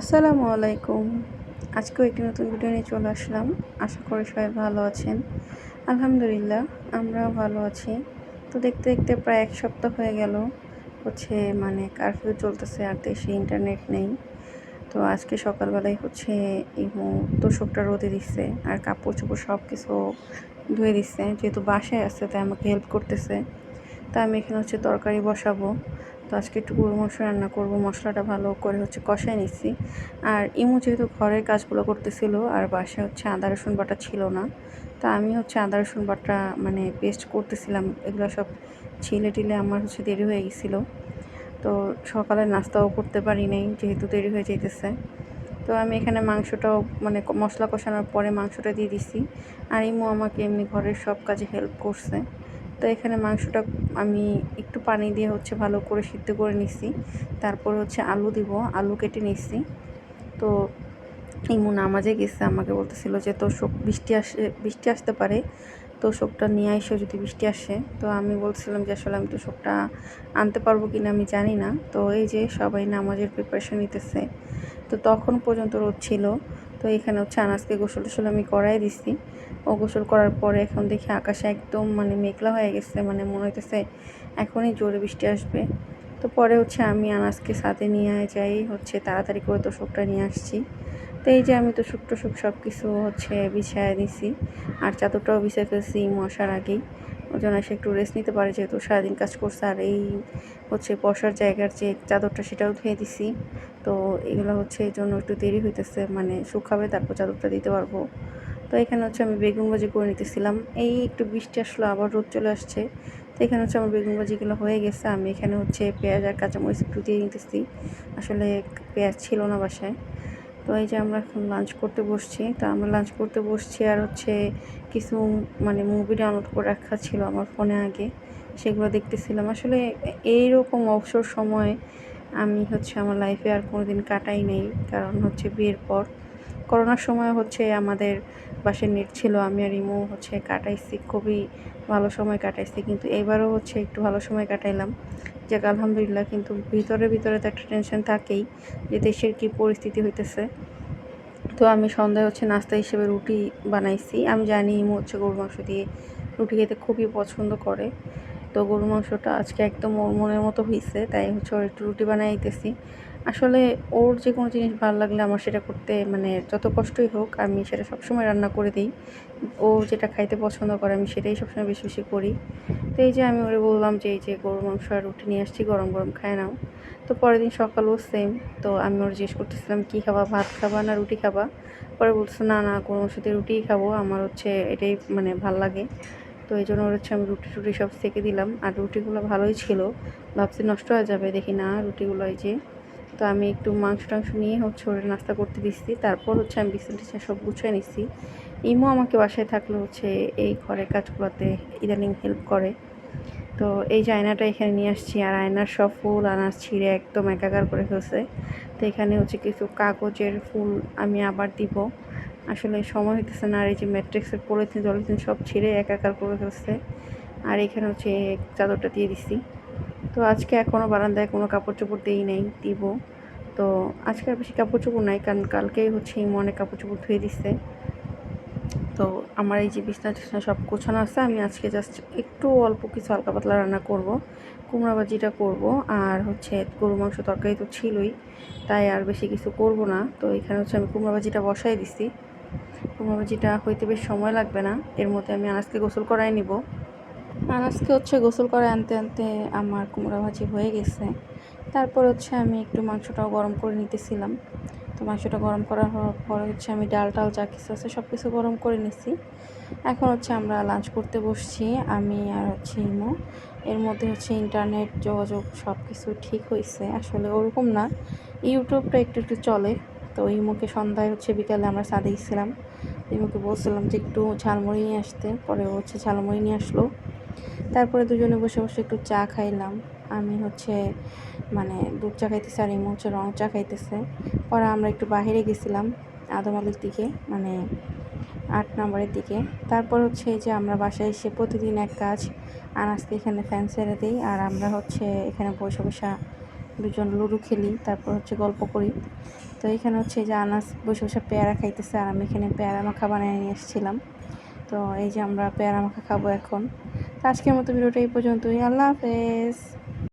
আসসালামু আলাইকুম। আজকেও একটি নতুন ভিডিও নিয়ে চলে আসলাম। আশা করি সবাই ভালো আছেন। আলহামদুলিল্লাহ, আমরাও ভালো আছি। তো দেখতে দেখতে প্রায় এক সপ্তাহ হয়ে গেল। হচ্ছে মানে কারফিউ চলতেছে, আর দেশে ইন্টারনেট নেই। তো আজকে সকালবেলায় হচ্ছে এই তোষকটা রোদে দিচ্ছে আর কাপড় চোপড় সব কিছু ধুয়ে দিচ্ছে যেহেতু বাসায় আসছে তাই আমাকে হেল্প করতেছে। তা আমি এখানে হচ্ছে তরকারি বসাবো। তো আজকে একটু গরু মাংস রান্না করব, মশলাটা ভালো করে হচ্ছে কষায় নিচ্ছি। আর ইমু যেহেতু ঘরের কাজগুলো করতেছিল, আর বাসায় হচ্ছে আদা, রসুন বাটা ছিল না, তা আমি হচ্ছে আদা, রসুন বাটা মানে পেস্ট করতেছিলাম। এগুলো সব ছিলে টিলে আমার হচ্ছে দেরি হয়ে গেছিল। তো সকালে নাস্তাও করতে পারি নাই, যেহেতু দেরি হয়ে যেতেছে তো আমি এখানে মাংসটাও মানে মশলা কষানোর পরে মাংসটা দিয়ে দিছি। আর ইমু আমাকে এমনি ঘরের সব কাজে হেল্প করছে। তো এখানে মাংসটা আমি একটু পানি দিয়ে হচ্ছে ভালো করে সিদ্ধ করে নিচ্ছি তারপর হচ্ছে আলু দিব, আলু কেটে নিচ্ছি তো ইমু নামাজে গেছে, আমাকে বলতেছিল যে তোর শোক বৃষ্টি আসে, বৃষ্টি আসতে পারে। তো শোকটা নিয়ে এসে যদি বৃষ্টি আসে। তো আমি বলছিলাম যে আসলে আমি তো শোকটা আনতে পারব কি না আমি জানি না। তো এই যে সবাই নামাজের প্রিপারেশন নিতেছে। তো তখন পর্যন্ত রোদ ছিল। তো এখানে হচ্ছে আনাজকে গোসল টোসল আমি করাই দিছি। ও গোসল করার পরে এখন দেখি আকাশে একদম মানে মেঘলা হয়ে গেছে মানে মনে হইতেছে এখনই জোরে বৃষ্টি আসবে। তো পরে হচ্ছে আমি আনাজকে সাথে নিয়ে যাই, হচ্ছে তাড়াতাড়ি করে তোষকটা নিয়ে আসছি। তো এই যে আমি তো তোষক টোষক সব কিছু হচ্ছে বিছায় দিছি। আর চাদরটাও বিছিয়ে ফেলছি মশার আগেই। ওই জন্য সে একটু রেস্ট নিতে পারে যেহেতু সারাদিন কাজ করছে। আর এই হচ্ছে বসার জায়গার যে চাদরটা সেটাও ধুয়ে দিছি। তো এগুলো হচ্ছে এই জন্য একটু দেরি হইতেছে। মানে শুকাবে তারপর চাদরটা দিতে পারব। তো এখানে হচ্ছে আমি বেগুন ভাজি করে নিতেছিলাম। এই একটু বৃষ্টি আসলো, আবার রোদ চলে আসছে। তো এখানে হচ্ছে আমার বেগুন ভাজিগুলো হয়ে গেছে। আমি এখানে হচ্ছে পেঁয়াজ আর কাঁচামরিচ একটু দিয়ে নিতেছি। আসলে পেঁয়াজ ছিল না বাসায়। তো এই যে আমরা এখন লাঞ্চ করতে বসছি, তা আমরা লাঞ্চ করতে বসছি আর হচ্ছে কিছু মানে মুভি ডাউনলোড করে রাখা ছিল আমার ফোনে আগে, সেগুলো দেখতেছিলাম। আসলে এই রকম অবসর সময়ে আমি হচ্ছে আমার লাইফে আর কোনো দিন কাটাই নেই, কারণ হচ্ছে বিয়ের পর। করোনার সময় হচ্ছে আমাদের বাসায় নেট ছিল, আমি আর ইমো হচ্ছে কাটাইছি, খুবই ভালো সময় কাটাইছি, কিন্তু এবারও হচ্ছে একটু ভালো সময় কাটাইলাম। যাক, আলহামদুলিল্লাহ, কিন্তু ভিতরে ভিতরে তো একটা টেনশন থাকেই যে দেশের কী পরিস্থিতি হইতেছে। তো আমি সন্ধ্যায় হচ্ছে নাস্তা হিসেবে রুটি বানাইছি। আমি জানি ইমো হচ্ছে গরু মাংস দিয়ে রুটি খেতে খুবই পছন্দ করে। তো গরু মাংসটা আজকে একদম মনের মতো হয়েছে তাই হচ্ছে ওর একটু রুটি বানাইতেছি আসলে ওর যে কোনো জিনিস ভালো লাগলে আমার সেটা করতে মানে যত কষ্টই হোক, আমি সেটা সবসময় রান্না করে দিই। ও যেটা খাইতে পছন্দ করে আমি সেটাই সবসময় বেশি বেশি করি। তো এই যে আমি ওরে বললাম যে, এই যে গরুর মাংস আর রুটি নিয়ে আসছি, গরম গরম খায় নাও। তো পরের দিন সকালও সেম তো আমি ওর জিজ্ঞেস করতেছিলাম, কী খাবা, ভাত খাবা না রুটি খাবা? পরে বলছে না না মাংস দিয়ে রুটিই খাব, আমার হচ্ছে এটাই মানে ভালো লাগে। তো এই জন্য ওর হচ্ছে আমি রুটি টুটি সব সেঁকে দিলাম। আর রুটিগুলো ভালোই ছিল, ভাবছি নষ্ট হয়ে যাবে, দেখি না রুটিগুলো এই যে তো আমি একটু মাংস টাংস নিয়ে হচ্ছে ওর নাস্তা করতে দিচ্ছি। তারপর হচ্ছে আমি বিছানা টিছানা সব গুছিয়ে নিচ্ছি। ইমো আমাকে বাসায় থাকলে হচ্ছে এই ঘরের কাজগুলোতে ইদানিং হেল্প করে। তো এই যে আয়নাটা এখানে নিয়ে আসছি আর আয়নার সব ফুল, আনাজ ছিঁড়ে একদম একাকার করে ফেলছে। তো এখানে হচ্ছে কিছু কাগজের ফুল আমি আবার দিব। আসলে সময় হইতেছে না আর এই যে ম্যাট্রিক্সের পলিথিন, জলিথিন সব ছিঁড়ে একাকার করে ফেলছে। আর এখানে হচ্ছে চাদরটা দিয়ে দিছি তো আজকে এখনও বারান্দায় কোনো কাপড় চোপড় দিই নাই, দিব। তো আজকে আর বেশি কাপড় চোপড় নাই, কারণ কালকেই হচ্ছে এই মনে কাপড় চোপড় ধুয়ে দিচ্ছে তো আমার এই যে বিছনা টিছনা সব গোছানো আছে, আমি আজকে জাস্ট একটু অল্প কিছু হালকা পাতলা রান্না করব, কুমড়া ভাজিটা করব, আর হচ্ছে গরু মাংস তরকারি তো ছিলই, তাই আর বেশি কিছু করব না। তো এখানে হচ্ছে আমি কুমড়া ভাজিটা বসাই দিছি। কুমড়া ভাজিটা হইতে বেশ সময় লাগবে না, এর মধ্যে আমি আনাজকে গোসল করাই নিব। আনাজকে হচ্ছে গোসল করে আনতে আনতে আমার কুমড়া ভাজি হয়ে গেছে। তারপর হচ্ছে আমি একটু মাংসটাও গরম করে নিতেছিলাম। তো মাংসটা গরম করার পরে হচ্ছে আমি ডাল টাল যা কিছু আছে সব কিছু গরম করে নিছি। এখন হচ্ছে আমরা লাঞ্চ করতে বসছি, আমি আর হচ্ছে ইমো। এর মধ্যে হচ্ছে ইন্টারনেট যোগাযোগ সব কিছু ঠিক হয়েছে আসলে ওরকম না, ইউটিউবটা একটু একটু চলে। তো ইমোকে সন্ধ্যায় হচ্ছে বিকালে আমরা সাদে গেছিলাম। ইমোকে বলছিলাম যে একটু ঝালমুড়ি নিয়ে আসতে। পরে হচ্ছে ঝালমুড়ি নিয়ে আসলো। তারপরে দুজনে বসে বসে একটু চা খাইলাম। আমি হচ্ছে মানে দুধ চা খাইতেছি আর ইমো হচ্ছে রং চা খাইতেছে। পরে আমরা একটু বাহিরে গেছিলাম আদম আদমালির দিকে মানে আট নম্বরের দিকে। তারপর হচ্ছে যে আমরা বাসায় এসে প্রতিদিন এক কাজ, আনাজকে এখানে ফ্যান ছেড়ে দিই আর আমরা হচ্ছে এখানে বসে বসে দুজন লুডো খেলি, তারপর হচ্ছে গল্প করি। তো এখানে হচ্ছে যে আনাস বসে বসে পেয়ারা খাইতেছে আর আমি এখানে পেয়ারা মাখা বানিয়ে নিয়ে এসেছিলাম। তো এই যে আমরা পেয়ারা মাখা খাব এখন। আজকের মতো ভিডিওটা এই পর্যন্তই। আল্লাহ হাফেজ।